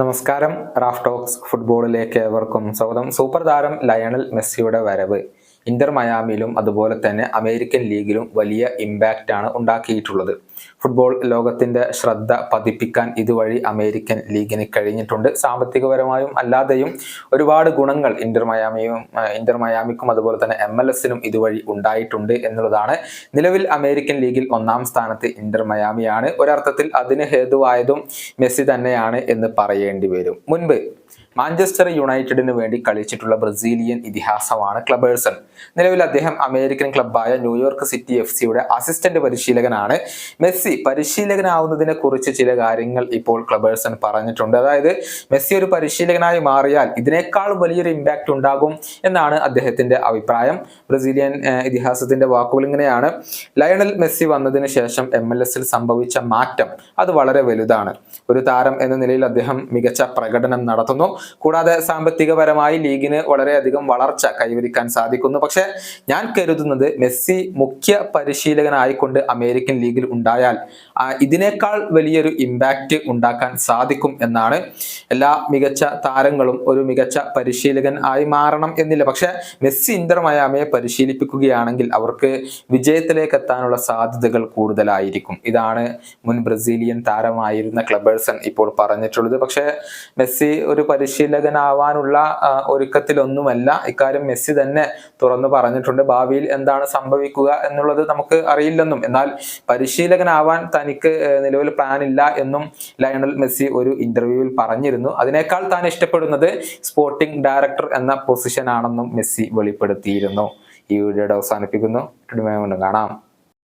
നമസ്കാരം Raf talks ഫുട്ബോളിലേക്ക് ഏവർക്കും സ്വാഗതം. സൂപ്പർ താരം ലയണൽ മെസ്സിയുടെ വരവ്. ഇന്റർ മയാമിയിലും അതുപോലെ തന്നെ അമേരിക്കൻ ലീഗിലും വലിയ ഇമ്പാക്റ്റ് ആണ് ഉണ്ടാക്കിയിട്ടുള്ളത്. ഫുട്ബോൾ ലോകത്തിന്റെ ശ്രദ്ധ പതിപ്പിക്കാൻ ഇതുവഴി അമേരിക്കൻ ലീഗിന് കഴിഞ്ഞിട്ടുണ്ട്. സാമ്പത്തികപരമായും അല്ലാതെയും ഒരുപാട് ഗുണങ്ങൾ ഇന്റർ മയാമിയും ഇന്റർ മയാമിക്കും അതുപോലെ തന്നെ എം എൽ എസിനും ഇതുവഴി ഉണ്ടായിട്ടുണ്ട് എന്നുള്ളതാണ്. നിലവിൽ അമേരിക്കൻ ലീഗിൽ ഒന്നാം സ്ഥാനത്ത് ഇന്റർ മയാമിയാണ്. ഒരർത്ഥത്തിൽ അതിന് ഹേതുവായതും മെസ്സി തന്നെയാണ് എന്ന് പറയേണ്ടി വരും. മുൻപ് മാഞ്ചസ്റ്റർ യുണൈറ്റഡിന് വേണ്ടി കളിച്ചിട്ടുള്ള ബ്രസീലിയൻ ഇതിഹാസമാണ് ക്ലബേഴ്സൺ. നിലവിൽ അദ്ദേഹം അമേരിക്കൻ ക്ലബ്ബായ ന്യൂയോർക്ക് സിറ്റി എഫ് സിയുടെ അസിസ്റ്റന്റ് പരിശീലകനാണ്. മെസ്സി പരിശീലകനാവുന്നതിനെ കുറിച്ച് ചില കാര്യങ്ങൾ ഇപ്പോൾ ക്ലബേഴ്സൺ പറഞ്ഞിട്ടുണ്ട്. അതായത് മെസ്സി ഒരു പരിശീലകനായി മാറിയാൽ ഇതിനേക്കാൾ വലിയൊരു ഇമ്പാക്റ്റ് ഉണ്ടാകും എന്നാണ് അദ്ദേഹത്തിന്റെ അഭിപ്രായം. ബ്രസീലിയൻ ഇതിഹാസത്തിന്റെ വാക്കുകൾ ഇങ്ങനെയാണ്. ലയണൽ മെസ്സി വന്നതിന് ശേഷം എം എൽ എസിൽ സംഭവിച്ച മാറ്റം അത് വളരെ വലുതാണ്. ഒരു താരം എന്ന നിലയിൽ അദ്ദേഹം മികച്ച പ്രകടനം നടത്തുന്നു. കൂടാതെ സാമ്പത്തികപരമായി ലീഗിന് വളരെയധികം വളർച്ച കൈവരിക്കാൻ സാധിക്കുന്നു. പക്ഷെ ഞാൻ കരുതുന്നത് മെസ്സി മുഖ്യ പരിശീലകനായിക്കൊണ്ട് അമേരിക്കൻ ലീഗിൽ ഉണ്ടായാൽ ഇതിനേക്കാൾ വലിയൊരു ഇമ്പാക്റ്റ് ഉണ്ടാക്കാൻ സാധിക്കും എന്നാണ് എല്ലാ മികച്ച താരങ്ങളും ഒരു മികച്ച പരിശീലകൻ ആയി മാറണം എന്നില്ല. പക്ഷെ മെസ്സി ഇന്റർ മയാമയെ പരിശീലിപ്പിക്കുകയാണെങ്കിൽ അവർക്ക് വിജയത്തിലേക്ക് എത്താനുള്ള സാധ്യതകൾ കൂടുതലായിരിക്കും. ഇതാണ് മുൻ ബ്രസീലിയൻ താരമായിരുന്ന ക്ലബേഴ്സൺ ഇപ്പോൾ പറഞ്ഞിട്ടുള്ളത്. പക്ഷേ മെസ്സി ഒരു പരിശീലകനാവാനുള്ള ഒരുക്കത്തിലൊന്നുമല്ല. ഇക്കാര്യം മെസ്സി തന്നെ തുറന്നു പറഞ്ഞിട്ടുണ്ട്. ഭാവിയിൽ എന്താണ് സംഭവിക്കുക എന്നുള്ളത് നമുക്ക് അറിയില്ലെന്നും. എന്നാൽ പരിശീലകനാവാൻ തനിക്ക് നിലവിൽ പ്ലാൻ ഇല്ല എന്നും ലയണൽ മെസ്സി ഒരു ഇന്റർവ്യൂവിൽ പറഞ്ഞിരുന്നു. അതിനേക്കാൾ താൻ ഇഷ്ടപ്പെടുന്നത് സ്പോർട്ടിംഗ് ഡയറക്ടർ എന്ന പൊസിഷൻ ആണെന്നും മെസ്സി വെളിപ്പെടുത്തിയിരുന്നു. ഈ വീഡിയോയുടെ അവസാനിപ്പിക്കുന്നു. കാണാം.